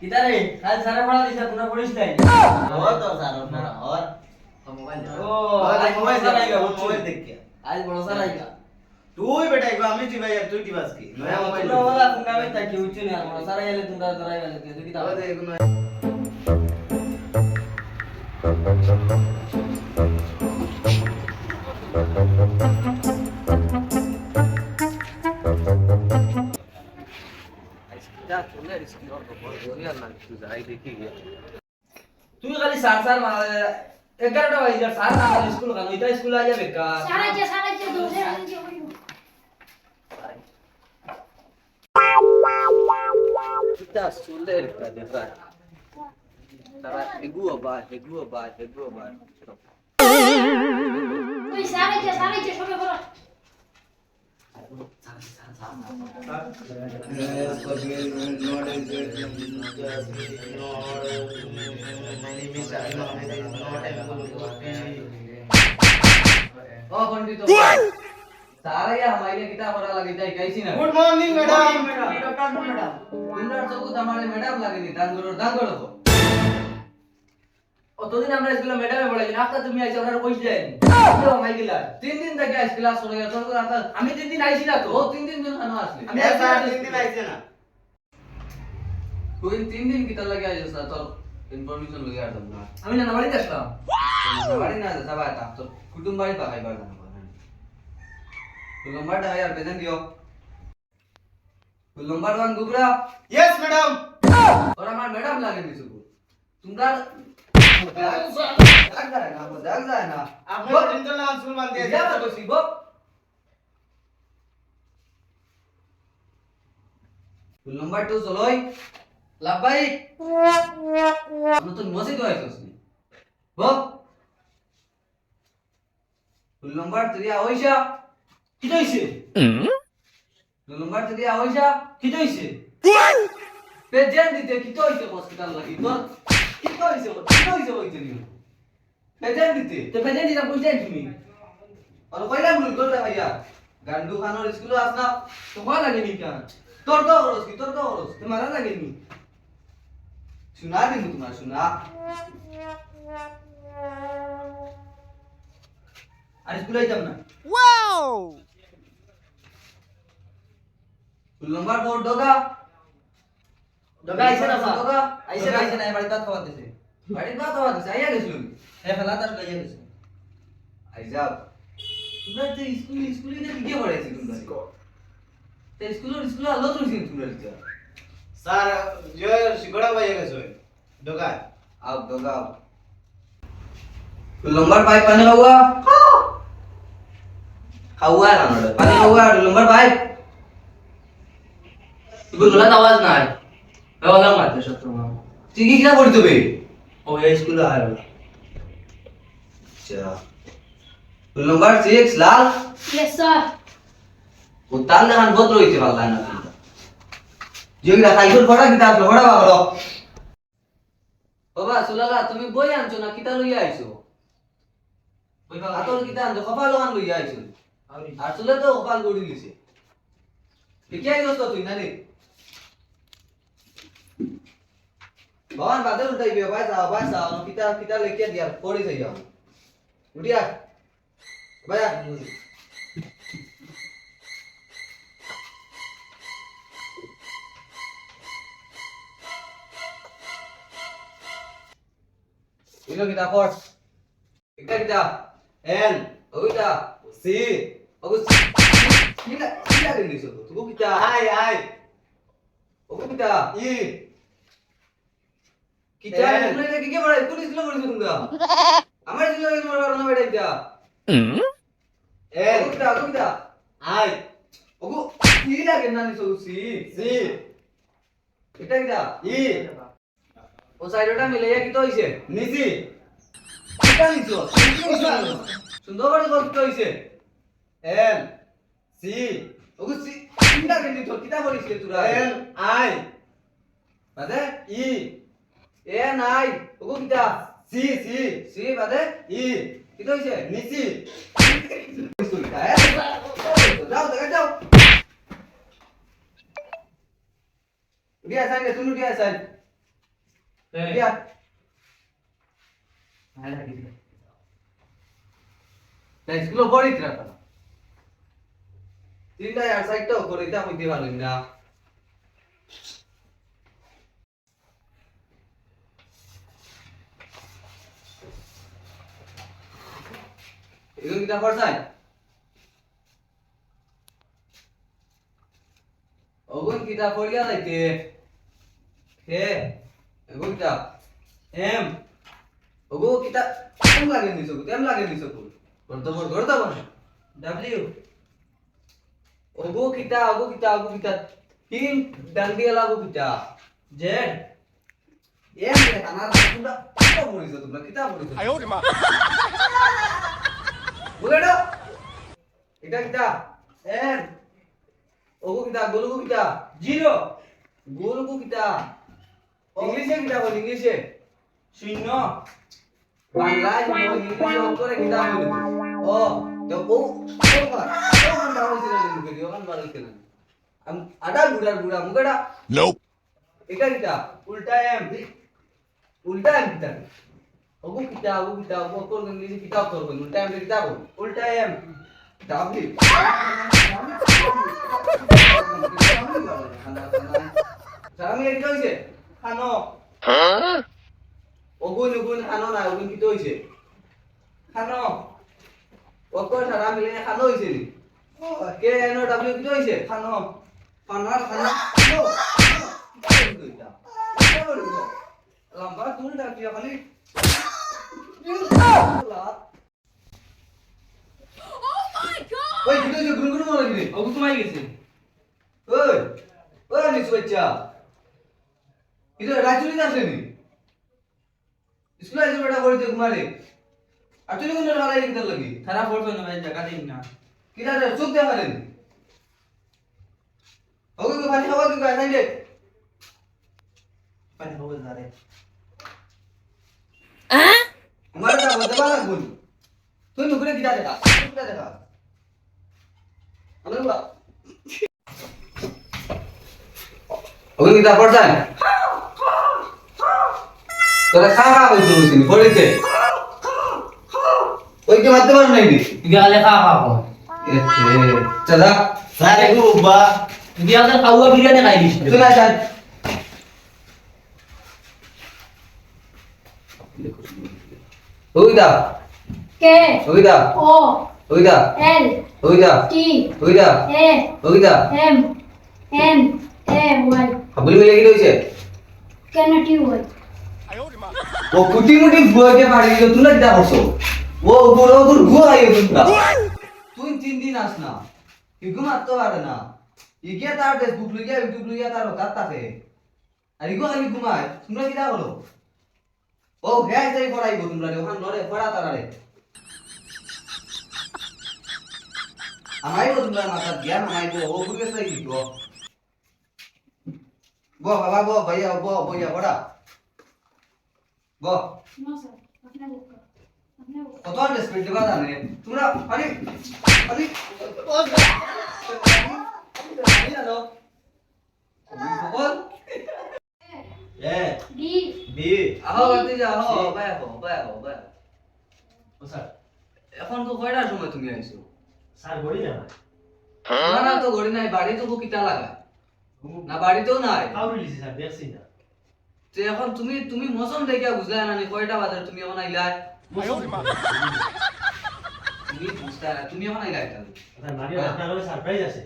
কিতারে কাল সারা পড়া দিছ তোরা পড়িস নাই ও তো সারা পড়া আর মোবাইল ও মোবাইল সারা আইগা মোবাইল দেখ কে আজ বড় সারা আইগা তুই বেটা একবার আমি টিপাই আর তুই টিপাস কি নয়া মোবাইল তোমরা ওলা তোমরা আমি তাকি উঠছি না আমরা সারা গেলে তোমরা ধরা গেলে তুই কি তাহলে দেখো না তুই খালি সার সার মারা এগারোটা বাজে সার না স্কুল খানো এটা স্কুল আ যাবে কা সারা যে সারা যে দোষে egu ba. তুই সারাইছে সারাইছে সবে বড় Yes, but we will not তারাই আমাইলে কিতা করা লাগে তাই কাইছি না। Good morning madam doctor madam তোমরা চকুত আমারে ম্যাডাম লাগে নি দান গরো দান গরো অতদিন আমরা স্কুলে ম্যাডামে বলেছি আজকে তুমি আইছো ওনার কইছ। দেন তো আমাই গিলা তিন দিন থেকে আজ ক্লাস হয়ে গেল তখন আমি তিন দিন আইছি না তো। তিন দিন ধরে না আসলে আমি তিন দিন আইছি না। তুই তিন দিন কিতা লাগে আইছো স্যার তোর ইনফরমেশন লগে আর না। আমি না বাড়িতে আসলাম। বাড়ি না যাবা তা তোর কুটুম বাড়ি পাকাইবার না। ফুল নাম্বার ঢাই আর পেছন দিও। ফুল নাম্বার ওয়ান গুবরা। ইয়েস ম্যাডাম ওর আমার ম্যাডাম লাগে মিসু তোমরা ফুল নাম্বার 2 চলোই। কি হইছে? লম্বার তুই আইসা কি হইছে? পেজেন্ট দিতে কি হইছে হসপিটাল লাগি? তোর কি হইছে কি হইছে হইছে নি পেজেন্ট দিতে তো পেজেন্ট দিতে বুঝছেন তুমি? আর কইলা মুল করতে ভাইয়া? গান্ডু খানোর স্কুলে আস তো কয় লাগে নি কেন? তোর তো হরস কি তোর তো হরস তোমার লাগে নি? শোনা দিন তোমার শোনা। আর স্কুলে যাম না। বোর্ড ডগা ডগা আইছে না স্যার? ডগা আইছে না, আইছে না, বাড়ি ভাত খাওয়া দিছে বাড়ি ভাত খাওয়া দিছে আইয়া গেছিল এ ফেলা তার লইয়া গেছে আই যাও তোমরা যে স্কুল স্কুলে যে কি পড়াইছি তোমরা তে স্কুল স্কুল আলো তো ছিল তোমরা রিচা सर जो शिकोड़ा भाई का सोए दुकान आओ डगा आओ लंबर पाइप पानी हुआ हुआ ना नोड पानी हुआ लंबर पाइप তুই গলাত আওয়াজ নাই। বেলা মারতে সত্য তুই কি কিনা করতে বে ও এই স্কুলে আয় আচ্ছা। লম্বার 6 লাল? ইয়েস স্যার ও তাল দেখান বদল হইতে পারলা না পড়া পড়া বাবা বাবা। সুলালা তুমি বই আনছো না কিতা লইয়া আইছো? বই পাগল আতল কিতা আনছো কপাল ওখান লইয়া আইছো। আর চলে তো কপাল গড়ি দিছে। আইছস তো তুই নানি Bawaan પાસે ઉલટાઈ ગયો ભાઈ સાહેબ ભાઈ સાહેબ પિતા પિતા લઈ dia. ગયા ફોડી થઈ જાવ ઉઠ્યા ભાઈ Ilo kita for. Kita kita. N. Ah. Aku kita. C. Aku kita kita ini sudah. Tuh kita. Hai hai. Aku kita. I. কি চাই? হ্যাঁ। তুমি কি কি বড় তুমি ইসলাম বলিছো তুমি আমার ইসলাম কি বড় না বেটা এটা এ কুদা কুদা আই ওগো কি লাগে না নিছো সি? কিতা এটা কিটা ই। ও সাইডটা মিলাইয়া কি তো হইছে? নিছি এটা নিছো? সুন্দর কিতা করতে হইছে? N C. ওগো সি কিটা কেন নিছো কিটা বলিছিলে তুরা। N I. মানে ই। এ নাই ওগো কিতা সি সি সি বাদে ই। কিতা হইছে নিচি। যাও দেখা যাও। উঠিয়া আসান রে তুমি উঠিয়া আসান উঠিয়া। তাই স্কুল পড়ি তিরা তারা তিনটা আর সাইডটা করে এটা কইতে পারলি না। এগুলো কিতা করছাই ওগুন কিতা পড়িয়া যাইতে হে এগুন কিতা এম ওগো কিতা কেম লাগে নিছো কেম লাগে নিছো কুল গর্দ বর গর্দ বর ডব্লিউ ওগো কিতা ওগো কিতা ওগো কিতা তিন ডান্ডিয়া লাগো কিতা জেড এম রে কানার তোমরা কিতা পড়িছো তোমরা কিতা পড়িছো আয় ওরে মা বুলেডো এটা কিতা? এন। ওগো গোলগো জিরো। গোলগো ইংলিশে বল? ইংলিশে। শূন্য। বাংলায় ইংলিশে অক্ষরে বল? ও তো ও আডা গুড়া গুড়া মুখেটা। এটা উল্টা এম। উল্টা এম ওগো কিতা ওগো কিতা ওগো কোন ইংলিশে কিতা অক্ষর বল উল্টা এম কিতা বল উল্টা এম ডাবলি সারামি এটা হইছে? খানো। ওগুন ওগুন খানো না ওগুন কিতা হইছে? খানো। অক্ষর সারা মিলে খানো হইছে নি? কে এন ডাব্লিউ কিতা হইছে? খানো। পানার খানা। লম্বা তুল ডাকিয়া খালি ওই কিতো যে গুনগুন মারা দিলে ওগু তোমায় গেছে ওই ওই নিস বাচ্চা কিতো রাজুরি না আসেনি স্কুলে এসে বেটা করিতে ঘুমারে আর তুই কোন মারাই কিতার লাগি খারাপ পড়তো না ভাই জায়গা দিন না কিতা রে চোখ দেখা পারেন ওকে তো খালি খাওয়া দিবা নাই আমার তোরা খা খা কইতে বসিনি পড়েছে। ওই কে মারতে পারো নাই রে গিয়ালে খা খা কর চাদা সারে গু বা গিয়ালে খাওয়া বিরিয়ানি খাই তুই না চান ওই দা কে? ওই দা ও। ওই দা এল। ওই দা টি। ওই দা এ। ওই দা এম। N A Y. হাবলি মিলে কি হইছে কেন টি ওয়াই? ও কুটি মুটি বুয়াকে পাড়ি দিল তুই না কিটা করছ ও উপর উপর গুয়া আইও তোমরা তুই তিন দিন আস না। ইগু মারতে পারে না। ইগিয়া তার ফেসবুক লইয়া ইউটিউব লইয়া তার তার তাকে আর ইগু খালি ঘুমায়। তোমরা কিটা করো ও হ্যাঁ তাই পড়াইবো তোমরা ওখান নরে পড়া তারারে আমাইবো তোমরা মাথা জ্ঞান আমাইবো ও বুকে সাই দিব ব বাবা ব ভাইয়া ব বইয়া পড়া ব কত রেসপেক্ট দিবা জানে তোমরা আরে আরে সকল এ ডি বি আহো বাতি আহো বাই আহো বাই আহো বাই ও স্যার। এখন তো কয়টার সময় তুমি আইছো? স্যার বলি না না না তো ঘড়ি নাই বাড়ি তো কিটা লাগা না বাড়িতেও নাই। খাও রিলিজ স্যার দেখছি না। তো এখন তুমি তুমি মৌসুম দেখিয়া বুঝলা না কয়টা বাজার তুমি এখন আইলা? তুমি বুঝতা না, তুমি এখন আইলা এটা স্যার কাছে সারপ্রাইজ আছে।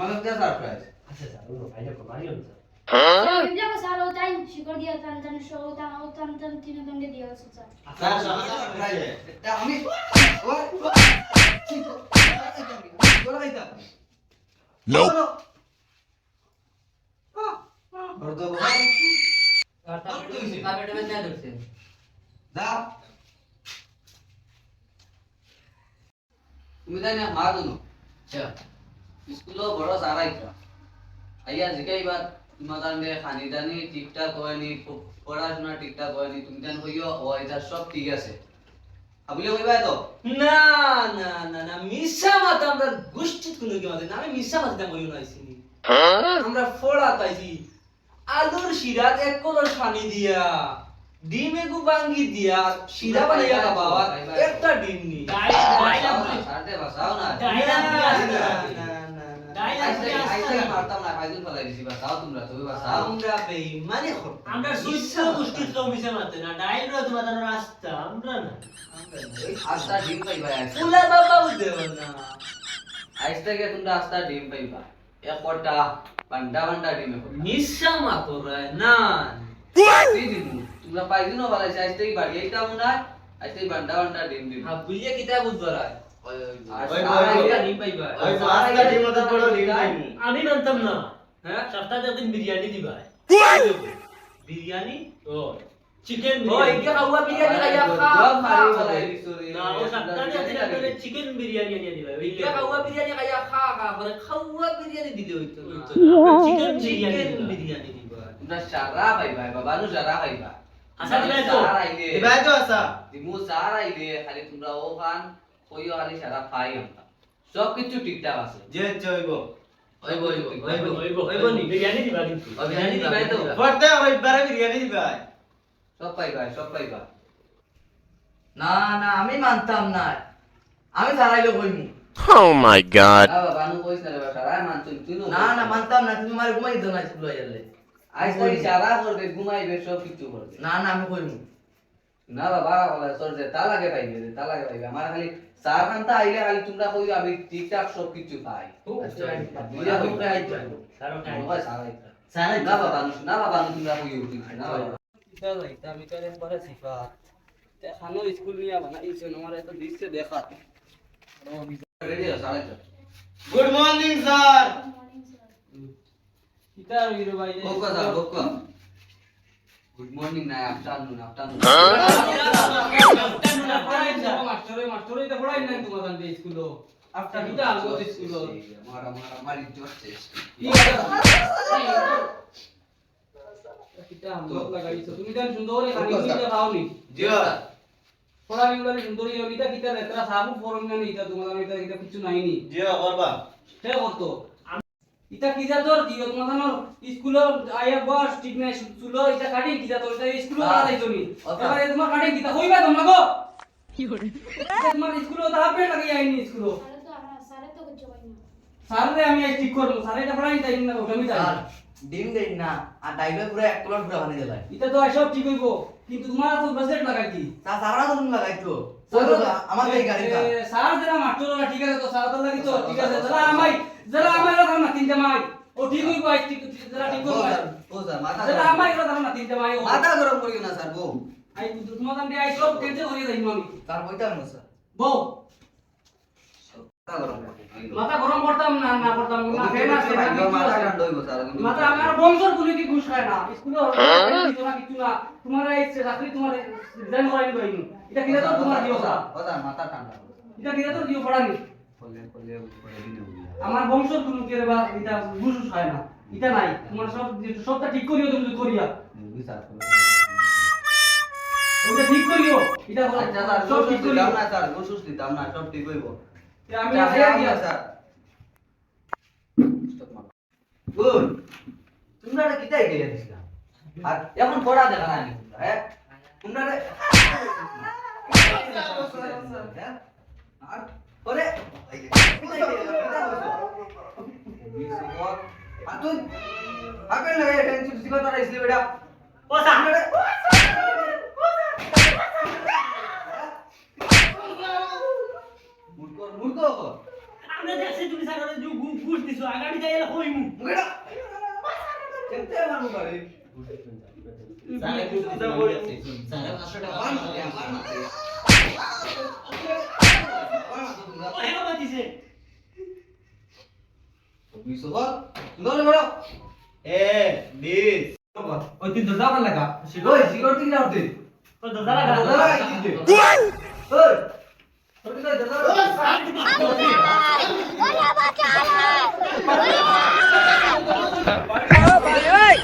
কাছে সারপ্রাইজ আচ্ছা স্যার ভাই Mario sir. Sir Biplab sir ও তাই শিকড় দিয়া টান টান শো টান তোমার কারণে খানি দানি ঠিকঠাক হয়নি পড়াশোনা ঠিকঠাক হয়নি তুমি জান কইও ও এটা সব ঠিক আছে। আবুলে কইবা তো না না না না মিশা আমরা গোষ্ঠী কোনো কি না আমি মিশা মনে নাইছি আমরা ফোড়া তাইছি আলুর শিরাত এক কলস পানি দিয়া ডিম এগু বাঙ্গি দিয়া শিরা বানাইয়া খাবা একটা ডিম নি। সারতে বাসাও না মারতাম না ফলাই দিছি তোমরা তুমি আমরা আমরা সুস্থ মিশে মারতে না ডাইল রাস্তা আমরা না। আস্তা ডিম পাইবা ফুলা বাবাও দেব না। আইস থেকে তোমরা আস্তা ডিম পাইবা। এক কটা পান্ডা পান্ডা ডিম একটা মিশা মাতো রায় না। তোমরা পাইদিনও ভালাইছে আইস থেকে বাড়ি এইটা হয় আইস থেকে পান্ডা পান্ডা ডিম দিন বুঝিয়ে কিতা বুঝতো রায় আমি মানতাম না। হ্যাঁ? সপ্তাহে একদিন বিরিয়ানি দিবা। বিরিয়ানি? ও চিকেন না চিকেন বিরিয়ানি দিবা খাওয়া বিরিয়ানি খাইয়া খা খা করে খাওয়া বিরিয়ানি দিলে হইতো না। চিকেন চিকেন বিরিয়ানি দিবা। তোমরা সারা পাইবা বাবা নু সারা পাইবা আচ্ছা, দিবাই তো? সারা তো আসা দিমু সারা আইলে খালি তোমরা ও খান। কইও খালি সারা খাই আমরা। সব কিছু ঠিকঠাক আছে। যে চইব ওইব ওইব ওইব। ওইব ওইব নি? বিরিয়ানি দিবা কিন্তু। বিরিয়ানি দিবাই তো। পড়তে রবিবারে বিরিয়ানি দিবাই সব পাইবা সব পাইবা। না না আমি মানতাম না। আমি সারাইলে কইমু Oh my god. না বাবা নু কইছ না রে সারা মানতুন তুই না না মানতাম না তুমি আমার ঘুমাই দিও না স্কুল যাইলে আইস থেকে সারা করবে ঘুমাইবে সব কিছু করবে। না না আমি কইমু। না বাবা বলে সর যে তা লাগে পাইবে তা লাগে পাইবে। আমার খালি সার খানটা আইলে খালি তোমরা কইও আমি ঠিকঠাক সব কিছু পাই আচ্ছা। সারাই না বাবা নু বাবা তোমরা কইও ঠিক না বাবা। রেডি আছে আড়াইটা গুড মর্নিং স্যার বকা স্যার বকা গুড মর্নিং না আফটারনুন আফটারনুন মারা মারা মারি জোরছে জিও জিও করবা ইটা কিজা তোর? কি তোমার স্কুল আয়া বস ঠিক নাই চুলো ইটা কাটি কিজা তোর ইটা স্কুল হ্যাঁ। আলাদা আইছনি আচ্ছা। এবারে তোমার কাটি কিটা হইবা তোমরা গো? কি করে তোমার স্কুল তো আপে লাগি আইনি স্কুল তো তো না সারে আমি ঠিক করব। সারে এটা পড়াই তাই না আমি স্যার তাই ডিম দেই না আর ডাইলে পুরো এক কলর পুরো বানিয়ে দিলাই ইটা তো সব ঠিক হইব। কিন্তু তোমার তো বাজেট লাগাই কি? তা সারা তো। তুমি লাগাইতো আমার এই গাড়িটা। সার যারা মাস্টাররা ঠিক আছে তো সার তো লাগি তো ঠিক আছে যারা আমাই যারা আমাই রাখা না তিনটা মাই। ও ঠিক হইব আজ ঠিক যারা ঠিক ও হইব স্যার ও স্যার মাথা যারা গরম- আমাই রাখা না তিনটা মাই ও মাথা গরম করিও না স্যার বউ আই তোমার দাম দিয়ে আই সব ক্যান্সেল করে দেই আমি। তার বইটা আনো স্যার বউ মাথা গরম মাথা গরম করতাম না না করতাম না ফেন আছে না কিছু মাথা আছে। হইব স্যার মাথা আমার বংশর কোনো কি ঘুষ খায় না। স্কুলে কিছু না কিছু না। তোমার এই চাকরি তোমার রিজাইন করাই দিই এটা কি তো তোমার দিও স্যার ও স্যার মাথা ঠান্ডা এটা কি তো দিও পড়ানি করে দিনে বুঝা আমার বংশর কোনো কি বা এটা ঘুষ খায় না। এটা নাই। তোমার সব সবটা ঠিক করিও তুমি করিয়া। বুঝা ওটা ঠিক করিও। এটা বলো। আচ্ছা স্যার সব ঠিক করিও। দিতাম না স্যার ওষুধ দিতাম না সব ঠিক হইব। আমি দিয়া স্যার। গুড। তোমরা এটা কিটাই গেলে দিছিলাম আর এখন পড়া দেখা না হ্যাঁ? তোমরা হ্যাঁ? আর পরে টেনশন সিবা তারা ইসলে বেটা ও স্যার তোমরা রে মূর্খ মূর্খ আমরা দেখছি তুমি স্যার ঘুষ দিছো আগামী যাই এলে হইমু মুগেটা কেমতে মানু করে স্যার একটু দিতে বলি 500 টাকা তুমি সুগর সুগর বড় এ দিস ওই তিন দরজা ভালো লাগা শিগর শিগর তিন না হতে তো দরজা লাগা দরজা লাগা কি দিতে ওই ওই দরজা লাগা ও ভাই ওই